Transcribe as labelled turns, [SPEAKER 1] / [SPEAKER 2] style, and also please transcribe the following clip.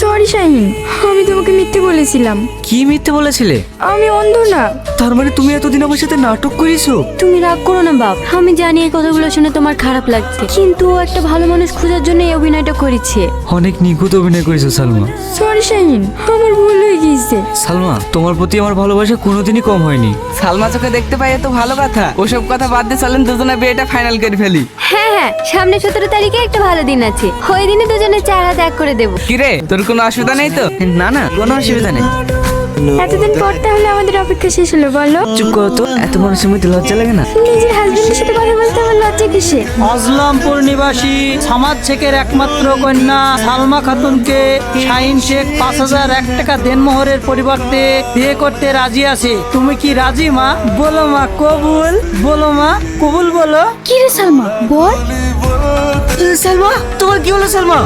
[SPEAKER 1] Sorry Shahin আমি তোমাকে মিথ্যে বলেছিলাম।
[SPEAKER 2] কি মিথ্যে বলেছিলে?
[SPEAKER 1] আমি অন্ধ না।
[SPEAKER 2] তার মানে তুমি এতদিন আমার সাথে নাটক করেছ?
[SPEAKER 3] তুমি রাগ করো না বাপ। আমি জানি এই কথাগুলো শুনে তোমার খারাপ লাগছে। কিন্তু ও একটা ভালো মানুষ খোঁজার জন্য এই অভিনয়টা করেছে।
[SPEAKER 2] অনেক নিখুঁত অভিনয় করেছ সালমা।
[SPEAKER 1] সরি শাহিন আমার ভুল হয়ে গিয়েছে।
[SPEAKER 2] সালমা তোমার প্রতি আমার ভালোবাসা কোনোদিনই কম হয়নি।
[SPEAKER 4] সালমা চোখে দেখতে পাই তো ভালো কথা। ওসব কথা বাদ দিয়ে চলেন দুজনে বিয়েটা ফাইনাল করে ফেলি।
[SPEAKER 3] হ্যাঁ হ্যাঁ সামনে সতেরো তারিখে একটা ভালো দিন আছে। ওই দিনে দুজনে চার হাত এক করে দেবো।
[SPEAKER 4] কিরে তোর কোনো অসুবিধা নেই তো?
[SPEAKER 2] না না কোনো অসুবিধা নেই।
[SPEAKER 1] এতদিন পর তাহলে আমাদের অপেক্ষা শেষ হলো বলো।
[SPEAKER 2] চুপ করো তো এত মানুষের মধ্যে লজ্জা লাগে না?
[SPEAKER 1] নিজের হাজবেন্ডের সাথে কথা বলতে আমার লজ্জা কিসে
[SPEAKER 5] অজলামপুর নিবাসী সামাদ শেখের একমাত্র কন্যা সালমা খাতুনকে শাহিন শেখ পাঁচ হাজার এক টাকা দেনমোহরের পরিবর্তে বিয়ে করতে রাজি আছে। তুমি কি রাজি মা? বলো মা কবুল? বলো মা কবুল বলো।
[SPEAKER 1] কি রে সালমা? বল।
[SPEAKER 2] সালমা তোমার কি হলো সালমা?